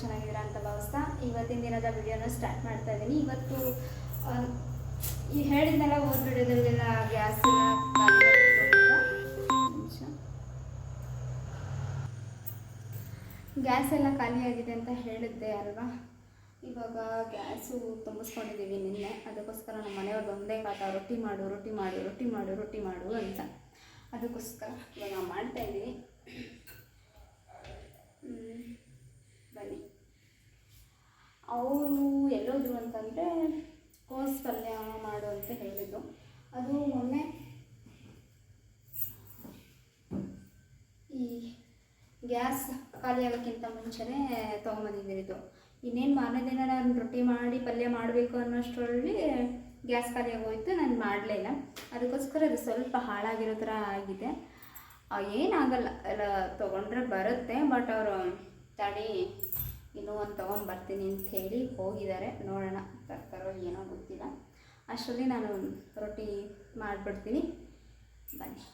ಚೆನ್ನಾಗಿದ್ದೀರಾ ಅಂತ ಭಾವಿಸ್ತಾ ಇವತ್ತಿನ ದಿನದ ವಿಡಿಯೋನ ಸ್ಟಾರ್ಟ್ ಮಾಡ್ತಾ ಇದ್ದೀನಿ. ಇವತ್ತು ಈ ಹೇಳಿದ್ನೆಲ್ಲ ಓದ್ ವಿಡಿಯೋದಲ್ಲೆಲ್ಲ ಗ್ಯಾಸ್ ಗ್ಯಾಸ್ ಎಲ್ಲ ಖಾಲಿಯಾಗಿದೆ ಅಂತ ಹೇಳಿದ್ದೆ ಅಲ್ವಾ? ಇವಾಗ ಗ್ಯಾಸು ತುಂಬಿಸ್ಕೊಂಡಿದ್ದೀವಿ ನಿನ್ನೆ. ಅದಕ್ಕೋಸ್ಕರ ನಮ್ಮ ಮನೆಯವ್ರು ಒಂದೇ ಕಾತ ರೊಟ್ಟಿ ಮಾಡು ರೊಟ್ಟಿ ಮಾಡು ರೊಟ್ಟಿ ಮಾಡು ರೊಟ್ಟಿ ಮಾಡು ಅಂತ. ಅದಕ್ಕೋಸ್ಕರ ಇವಾಗ ನಾವು ಮಾಡ್ತಾ ಇದ್ದೀವಿ ಹ್ಮ್. ಬನ್ನಿ ಅವರು ಎಲ್ಲೋದ್ರು ಅಂತಂದರೆ ಕೋಸ್ ಪಲ್ಯ ಮಾಡು ಅಂತ ಹೇಳಿದ್ದು ಅದು ಮೊನ್ನೆ ಈ ಗ್ಯಾಸ್ ಖಾಲಿ ಆಗೋಕ್ಕಿಂತ ಮುಂಚೆನೇ ತೊಗೊಂಬಂದಿದ್ದು ಇನ್ನೇನು ಮಾರನೇ ದಿನ ನಾನು ರೊಟ್ಟಿ ಮಾಡಿ ಪಲ್ಯ ಮಾಡಬೇಕು ಅನ್ನೋಷ್ಟರಲ್ಲಿ ಗ್ಯಾಸ್ ಖಾಲಿ ಆಗೋಯ್ತು, ನಾನು ಇಲ್ಲ. ಅದಕ್ಕೋಸ್ಕರ ಅದು ಸ್ವಲ್ಪ ಹಾಳಾಗಿರೋ ಥರ ಆಗಿದೆ. ಏನಾಗಲ್ಲ ಎಲ್ಲ ತೊಗೊಂಡ್ರೆ ಬರುತ್ತೆ, ಬಟ್ ಅವರು ತಡಿ ಇನ್ನೂ ಒಂದು ತೊಗೊಂಬರ್ತೀನಿ ಅಂತ ಹೇಳಿ ಹೋಗಿದ್ದಾರೆ. ನೋಡೋಣ ತರ್ತಾರೋ ಏನೋ ಗೊತ್ತಿಲ್ಲ. ಅಷ್ಟರಲ್ಲಿ ನಾನು ರೊಟ್ಟಿ ಮಾಡಿಬಿಡ್ತೀನಿ. ಬನ್ನಿ.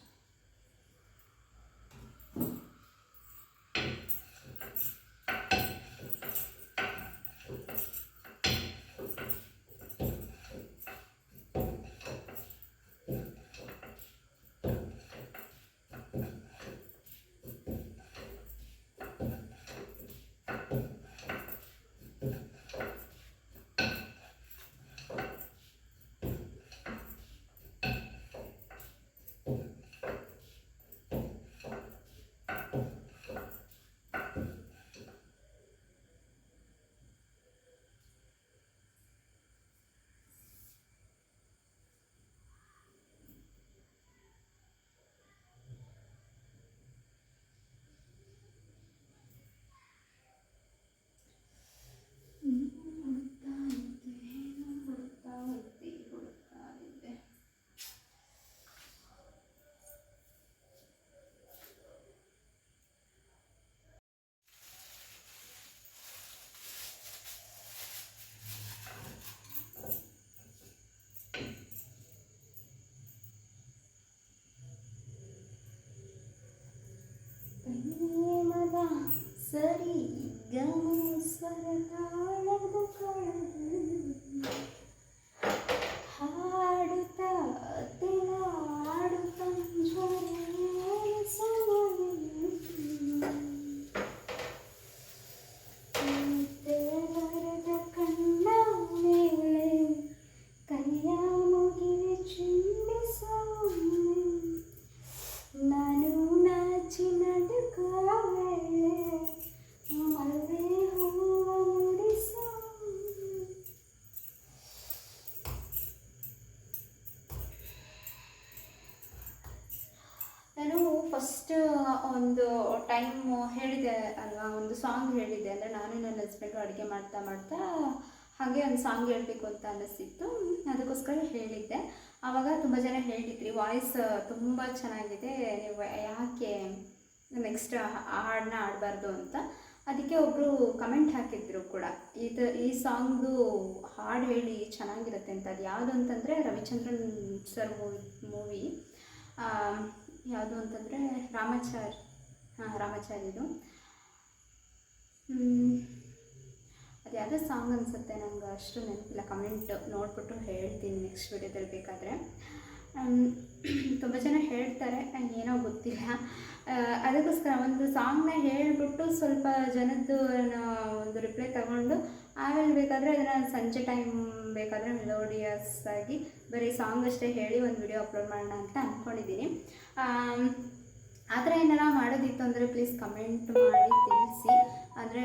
ಒಂದು ಟೈಮ್ ಹೇಳಿದೆ ಅಲ್ವಾ, ಒಂದು ಸಾಂಗ್ ಹೇಳಿದೆ ಅಂದರೆ ನಾನು ನನ್ನ ಹಸ್ಬೆಂಡು ಅಡುಗೆ ಮಾಡ್ತಾ ಮಾಡ್ತಾ ಹಾಗೆ ಒಂದು ಸಾಂಗ್ ಹೇಳಬೇಕು ಅಂತ ಅನ್ನಿಸ್ತಿತ್ತು ಅದಕ್ಕೋಸ್ಕರ ಹೇಳಿದ್ದೆ. ಆವಾಗ ತುಂಬ ಜನ ಹೇಳಿದ್ರಿ ವಾಯ್ಸ್ ತುಂಬ ಚೆನ್ನಾಗಿದೆ, ನೀವು ಯಾಕೆ ನೆಕ್ಸ್ಟ್ ಹಾಡನ್ನ ಆಡಬಾರ್ದು ಅಂತ. ಅದಕ್ಕೆ ಒಬ್ಬರು ಕಮೆಂಟ್ ಹಾಕಿದ್ರು ಕೂಡ, ಇದು ಈ ಸಾಂಗ್ದು ಹಾಡು ಹೇಳಿ ಚೆನ್ನಾಗಿರುತ್ತೆ ಅಂತ ಅದು ಯಾವುದು ಅಂತಂದರೆ ರವಿಚಂದ್ರನ್ ಸರ್ ಮೂವಿ ಮೂವಿ ಯಾವುದು ಅಂತಂದರೆ ರಾಮಾಚಾರ್, ಹಾಂ ರಾಮಾಚಾರ್ಯದು ಅದು ಯಾವುದೋ ಸಾಂಗ್ ಅನಿಸುತ್ತೆ ನಂಗೆ, ಅಷ್ಟು ನೆನಪಿಲ್ಲ. ಕಮೆಂಟ್ ನೋಡಿಬಿಟ್ಟು ಹೇಳ್ತೀನಿ ನೆಕ್ಸ್ಟ್ ವಿಡಿಯೋದಲ್ಲಿ ಬೇಕಾದರೆ. ತುಂಬ ಜನ ಹೇಳ್ತಾರೆ ಏನೋ ಗೊತ್ತಿಲ್ಲ. ಅದಕ್ಕೋಸ್ಕರ ಒಂದು ಸಾಂಗ್ನ ಹೇಳಿಬಿಟ್ಟು ಸ್ವಲ್ಪ ಜನದ್ದು ಒಂದು ರಿಪ್ಲೈ ತಗೊಂಡು ಆಮೇಲೆ ಬೇಕಾದರೆ ಅದನ್ನು ಸಂಜೆ ಟೈಮ್ ಬೇಕಾದರೆ ಮೆಲೋಡಿಯಸ್ ಆಗಿ ಬರೀ ಸಾಂಗ್ ಅಷ್ಟೇ ಹೇಳಿ ಒಂದು ವಿಡಿಯೋ ಅಪ್ಲೋಡ್ ಮಾಡೋಣ ಅಂತ ಅಂದ್ಕೊಂಡಿದ್ದೀನಿ ಆ ಥರ ಏನಾರ ಮಾಡೋದಿತ್ತು ಅಂದರೆ ಪ್ಲೀಸ್ ಕಮೆಂಟ್ ಮಾಡಿ, ತಿಳಿಸಿ. ಅಂದರೆ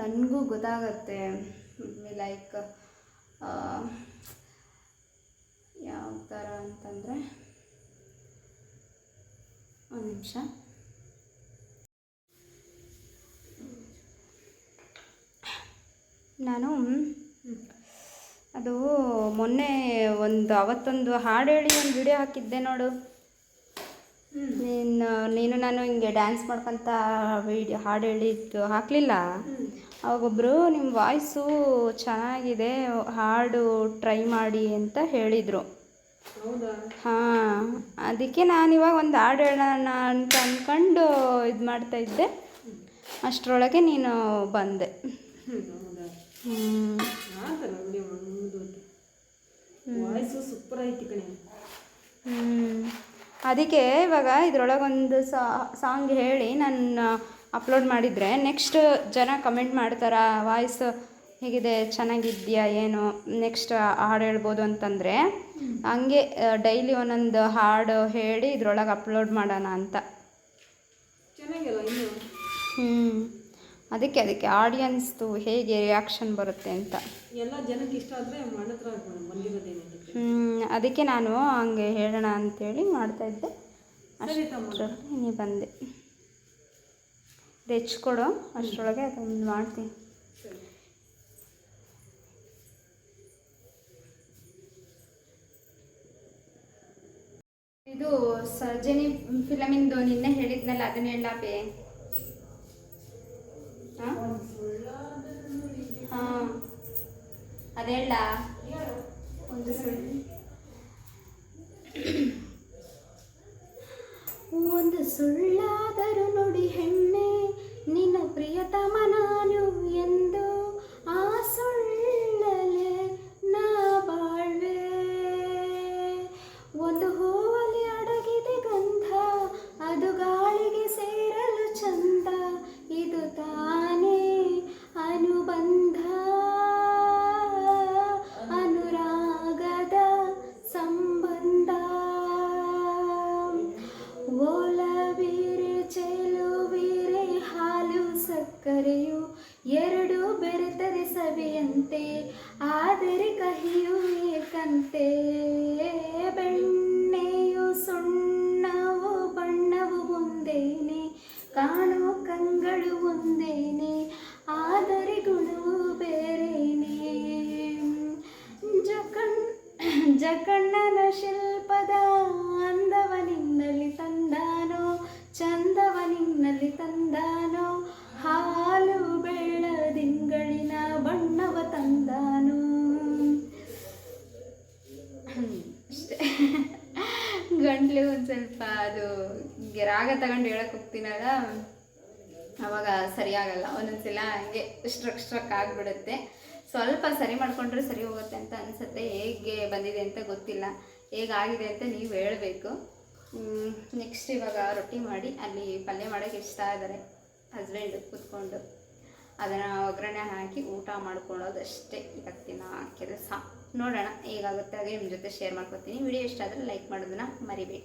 ನನಗೂ ಗೊತ್ತಾಗತ್ತೆ ಲೈಕ್ ಯಾವ ಥರ ಅಂತಂದರೆ, ಒಂದು ನಿಮಿಷ. ನಾನು ಅದು ಮೊನ್ನೆ ಒಂದು ಅವತ್ತೊಂದು ಹಾಡು ಹೇಳಿ ಒಂದು ವಿಡಿಯೋ ಹಾಕಿದ್ದೆ ನೋಡು. ನೀನು ನೀನು ನಾನು ಹಿಂಗೆ ಡ್ಯಾನ್ಸ್ ಮಾಡ್ಕೊತ ವಿಡಿಯೋ ಹಾಡು ಹೇಳಿದ್ದು ಹಾಕಲಿಲ್ಲ. ಅವಾಗೊಬ್ಬರು ನಿಮ್ಮ ವಾಯ್ಸು ಚೆನ್ನಾಗಿದೆ ಹಾಡು ಟ್ರೈ ಮಾಡಿ ಅಂತ ಹೇಳಿದರು. ಹಾಂ ಅದಕ್ಕೆ ನಾನು ಇವಾಗ ಒಂದು ಹಾಡು ಹೇಳೋಣ ಅಂತ ಅಂದ್ಕೊಂಡು ಇದು ಮಾಡ್ತಾಯಿದ್ದೆ ಅಷ್ಟರೊಳಗೆ ನೀನು ಬಂದೆ. ವಾಯ್ಸು ಸೂಪರ್ ಐತಿ ಕಣೆ. ಅದಕ್ಕೆ ಇವಾಗ ಇದ್ರೊಳಗೊಂದು ಸಾಂಗ್ ಹೇಳಿ ನಾನು ಅಪ್ಲೋಡ್ ಮಾಡಿದರೆ ನೆಕ್ಸ್ಟ್ ಜನ ಕಮೆಂಟ್ ಮಾಡ್ತಾರ ವಾಯ್ಸ್ ಹೇಗಿದೆ ಚೆನ್ನಾಗಿದ್ಯಾ ಏನು? ನೆಕ್ಸ್ಟ್ ಹಾಡು ಹೇಳ್ಬೋದು ಅಂತಂದರೆ ಹಂಗೆ ಡೈಲಿ ಒಂದೊಂದು ಹಾಡು ಹೇಳಿ ಇದ್ರೊಳಗೆ ಅಪ್ಲೋಡ್ ಮಾಡೋಣ ಅಂತ. ಚೆನ್ನಾಗಿಲ್ಲ ಹ್ಞೂ ಅದಕ್ಕೆ ಅದಕ್ಕೆ ಆಡಿಯನ್ಸ್ದು ಹೇಗೆ ರಿಯಾಕ್ಷನ್ ಬರುತ್ತೆ ಅಂತ. ಎಲ್ಲ ಜನಕ್ಕೆ ಇಷ್ಟ ಆದರೆ ಅದಕ್ಕೆ ನಾನು ಹಂಗೆ ಹೇಳೋಣ ಅಂತೇಳಿ ಮಾಡ್ತಾಯಿದ್ದೆ ಅಷ್ಟರೊಳಗೆ ನೀ ಬಂದೆ. ಕೊಡು ಅಷ್ಟರೊಳಗೆ ಅದೊಂದು ಮಾಡ್ತೀನಿ. ಇದು ಸರ್ಜನಿ ಫಿಲಮಿಂದು ನಿನ್ನೆ ಹೇಳಿದ್ನಲ್ಲ ಅದನ್ನ ಹೇಳಬೇ ಹಾಂ ಅದೇಳ ಒಂದು ಸುಳ್ಳು ಒಂದು ಸುಳ್ಳಾದರೂ ನುಡಿ ಹೆಣ್ಣೆ ನಿನ್ನ ಪ್ರಿಯತಮ ನಾನು ಎಂದು ಆ ಸುಳ್ಳಲೆ ನಾ ಬಾಳ್ವೆ. ಒಂದು ಗಂಟ್ಲು ಒಂದು ಸ್ವಲ್ಪ ಅದು ರಾಗ ತಗೊಂಡು ಹೇಳಕ್ಕೆ ಹೋಗ್ತೀನಲ್ಲ, ಅವಾಗ ಸರಿಯಾಗಲ್ಲ. ಒಂದೊಂದ್ಸಲ ಹಂಗೆ ಸ್ಟ್ರಕ್ ಸ್ಟ್ರಕ್ ಆಗಿಬಿಡುತ್ತೆ. ಸ್ವಲ್ಪ ಸರಿ ಮಾಡಿಕೊಂಡ್ರೆ ಸರಿ ಹೋಗುತ್ತೆ ಅಂತ ಅನಿಸುತ್ತೆ. ಹೇಗೆ ಬಂದಿದೆ ಅಂತ ಗೊತ್ತಿಲ್ಲ. ಹೇಗಾಗಿದೆ ಅಂತ ನೀವು ಹೇಳಬೇಕು. ನೆಕ್ಸ್ಟ್ ಇವಾಗ ರೊಟ್ಟಿ ಮಾಡಿ, ಅಲ್ಲಿ ಪಲ್ಯ ಮಾಡೋಕ್ಕೆ ಇಷ್ಟ ಇದ್ದಾರೆ ಹಸ್ಬೆಂಡು ಕೂತ್ಕೊಂಡು. ಅದನ್ನು ಒಗ್ಗರಣೆ ಹಾಕಿ ಊಟ ಮಾಡ್ಕೊಳ್ಳೋದಷ್ಟೇ ಇವತ್ತಿನ ಕೆಲಸ. ನೋಡೋಣ ಹೇಗಾಗುತ್ತೆ ಹಾಗೆ ನಿಮ್ಮ ಜೊತೆ ಶೇರ್ ಮಾಡ್ಕೊತೀನಿ. ವಿಡಿಯೋ ಇಷ್ಟ ಆದರೆ ಲೈಕ್ ಮಾಡೋದನ್ನ ಮರಿಬೇಡಿ.